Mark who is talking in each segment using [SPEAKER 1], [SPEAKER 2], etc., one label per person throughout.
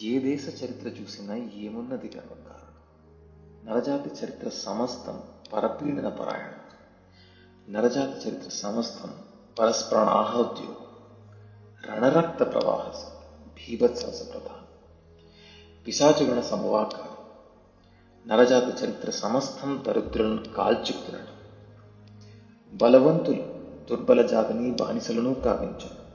[SPEAKER 1] ఏ దేశ చరిత్ర చూసినా ఏమున్నది గర్వకారణం నరజాతి చరిత్ర సమస్తం పరపీడన పరాయణం. నరజాతి చరిత్ర సమస్తం పరస్పరణాహోద్యోగం రణరక్త ప్రవాహ భీభత్సరస ప్రధానం పిశాచుగణ సమవాకారం. నరజాతి చరిత్ర సమస్తం దరిద్రులను కాల్చుకునడం బలవంతులు దుర్బల జాతిని బానిసలను కావించడం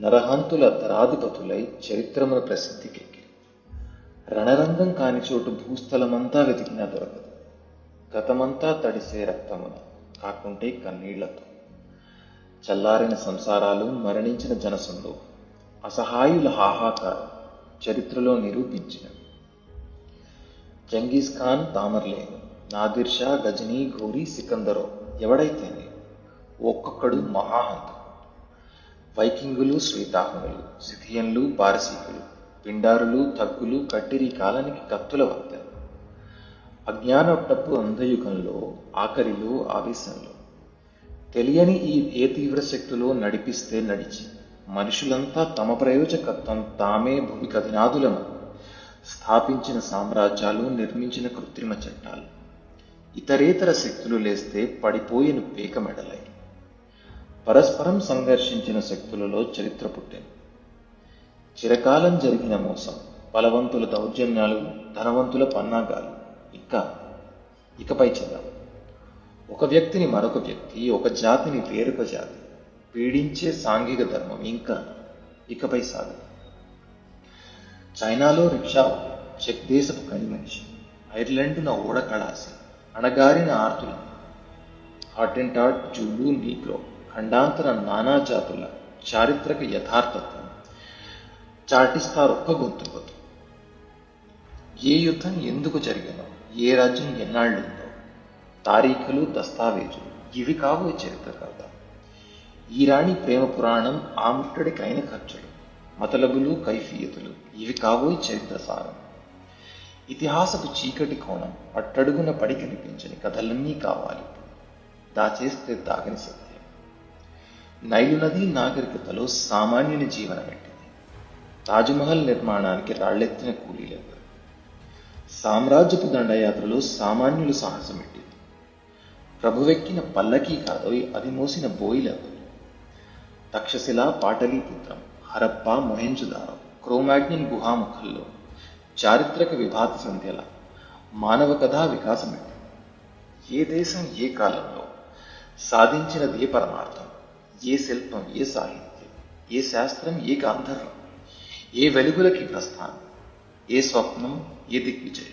[SPEAKER 1] నరహంతుల తరాధిపతులై చరిత్రమున ప్రసిద్ధికెక్కి రణరంగం కాని చోటు భూస్థలమంతా వెతికినా దొరకదు. గతమంతా తడిసే రక్తమున కాకుంటే కన్నీళ్ళతో. చల్లారిన సంసారాలు మరణించిన జనసంలో అసహాయుల హాహాకారం చరిత్రలో నిరూపించినవి జంగీస్ ఖాన్ తామర్లేను నాదిర్ షా గజనీ ఘోరీ సికందరో ఎవడైతేనే ఒక్కొక్కడు మహాహంతు వైకింగులు శ్వేతాహనులు సిథియన్లు పారసీకులు పిండారులు తగ్గులు కట్టిరి కాలానికి కత్తుల వద్ద అజ్ఞానొట్టపు అంధయుగంలో ఆఖరిలో ఆవేశంలో. తెలియని ఈ ఏ తీవ్ర శక్తులో నడిపిస్తే నడిచి మనుషులంతా తమ ప్రయోజకత్వం తామే భూమి అధినాదులము స్థాపించిన సామ్రాజ్యాలు నిర్మించిన కృత్రిమ చట్టాలు. ఇతరేతర శక్తులు లేస్తే పడిపోయిన పేక మెడలై పరస్పరం సంఘర్షించిన శక్తులలో చరిత్ర పుట్టింది. చిరకాలం జరిగిన మోసం బలవంతుల దౌర్జన్యాలు ధనవంతుల పన్నాగాలు. ఇంకా ఇకపై చెందాం. ఒక వ్యక్తిని మరొక వ్యక్తి ఒక జాతిని వేరొక జాతి పీడించే సాంఘిక ధర్మం ఇంకా ఇకపై సాగు చైనాలో రిక్షా చెక్ దేశపు కని మనిషి ఐర్లాండ్న ఓడ కళాసి అణగారిన ఆర్తులు హాటెంటాట్ జూలు నీగ్రో. ఖండాంతర నానా జాతుల చారిత్రక యథార్థత్వం. చాటిస్తారొక్క గొంతుకతో ఏ యుద్ధం ఎందుకు జరిగినో ఏ రాజ్యం ఎన్నాళ్ళుందో తారీఖులు దస్తావేజులు ఇవి కావు చరిత్ర కథ. ఈ రాణి ప్రేమ పురాణం ఆ ముట్టడికైన ఖర్చులు మతలబులు కైఫీయతులు ఇవి కాబోయి చరిత్ర సారం. ఇతిహాసపు చీకటి కోణం అట్టడుగున పడి కనిపించని కథలన్నీ కావాలి. దాచేస్తే దాగని శక్తి నైలు నది నాగరికతలో సామాన్యుని జీవన పెట్టింది. తాజ్మహల్ నిర్మాణానికి రాళ్ళెత్తిన కూలీలెవరు సామ్రాజ్యపు దండయాత్రలో సామాన్యులు సాహసమెట్టింది ప్రభువెక్కిన పల్లకీ కాదోయ్ అది మోసిన బోయిలెవరు తక్షశిల పాటలీపుత్రం హరప్ప మొహెంజుదారం క్రోమాగ్నిన్ గుహాముఖంలో చారిత్రక విభాత సంధ్యల మానవ కథా వికాసమెట్టింది. ఏ దేశం ఏ కాలంలో సాధించినదే పరమార్థం? ఏ శిల్పం ఏ సాహిత్యం ఏ శాస్త్రం ఏ గాంధర్వం ఏ వెలుగులకి ప్రస్థానం ఏ స్వప్నం ఏ దిగ్విజయం